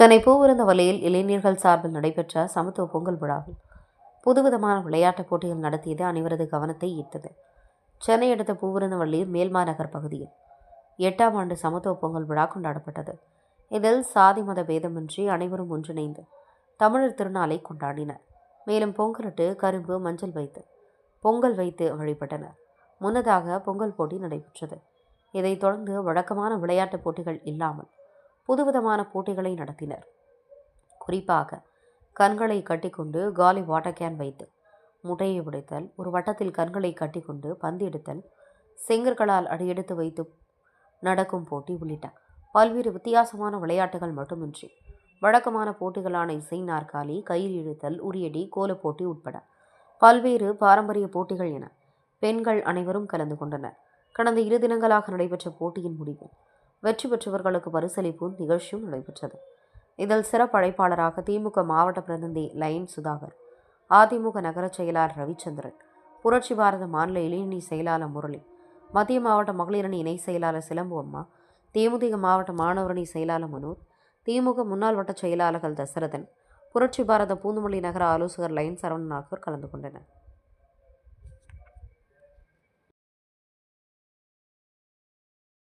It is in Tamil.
சென்னை பூவிருந்த வலையில் இளைஞர்கள் சார்பில் நடைபெற்ற சமத்துவ பொங்கல் விழாவில் புதுவிதமான விளையாட்டுப் போட்டிகள் நடத்தியது அனைவரது கவனத்தை ஈர்த்தது. சென்னை அடுத்த பூவிருந்தவல்லியில் மேல்மாநகர் பகுதியில் எட்டாம் ஆண்டு சமத்துவ பொங்கல் விழா கொண்டாடப்பட்டது. இதில் சாதி மத பேதமின்றி அனைவரும் ஒன்றிணைந்து தமிழர் திருநாளை கொண்டாடினர். மேலும் பொங்கலிட்டு கரும்பு மஞ்சள் வைத்து பொங்கல் வைத்து வழிபட்டனர். முன்னதாக பொங்கல் போட்டி நடைபெற்றது. இதைத் தொடர்ந்து வழக்கமான விளையாட்டுப் போட்டிகள் இல்லாமல் புதுவிதமான போட்டிகளை நடத்தினர். குறிப்பாக கண்களை கட்டிக்கொண்டு காலி வாட்டர் கேன் வைத்து முட்டையை உடைத்தல் ஒரு வட்டத்தில் கண்களை கட்டிக்கொண்டு பந்து எடுத்தல் செங்கற்களால் அடியெடுத்து வைத்து நடக்கும் போட்டி உள்ளிட்ட பல்வேறு வித்தியாசமான விளையாட்டுகள் மட்டுமின்றி வழக்கமான போட்டிகளான இசை நாற்காலி கயிறு இழுத்தல் உரியடி கோலப் போட்டி உட்பட பல்வேறு பாரம்பரிய போட்டிகள் என பெண்கள் அனைவரும் கலந்து கொண்டனர். கடந்த இரு தினங்களாக நடைபெற்ற போட்டியின் முடிவில் வெற்றி பெற்றவர்களுக்கு பரிசளிப்பும் நிகழ்ச்சியும் நடைபெற்றது. இதில் சிறப்பு அழைப்பாளராக திமுக மாவட்ட பிரதிநிதி லயன் சுதாகர் அதிமுக நகர செயலாளர் ரவிச்சந்திரன் புரட்சி பாரத மாநில இளைஞணி செயலாளர் முரளி மத்திய மாவட்ட மகளிரணி இணை செயலாளர் சிலம்பு அம்மா தேமுதிக மாவட்ட மாணவரணி செயலாளர் மனோஜ் திமுக முன்னாள் வட்ட செயலாளர்கள் தசரதன் புரட்சி பாரத பூந்துமல்லி நகர ஆலோசகர் லயன் சரவணன் ஆகியோர் கலந்து கொண்டனர்.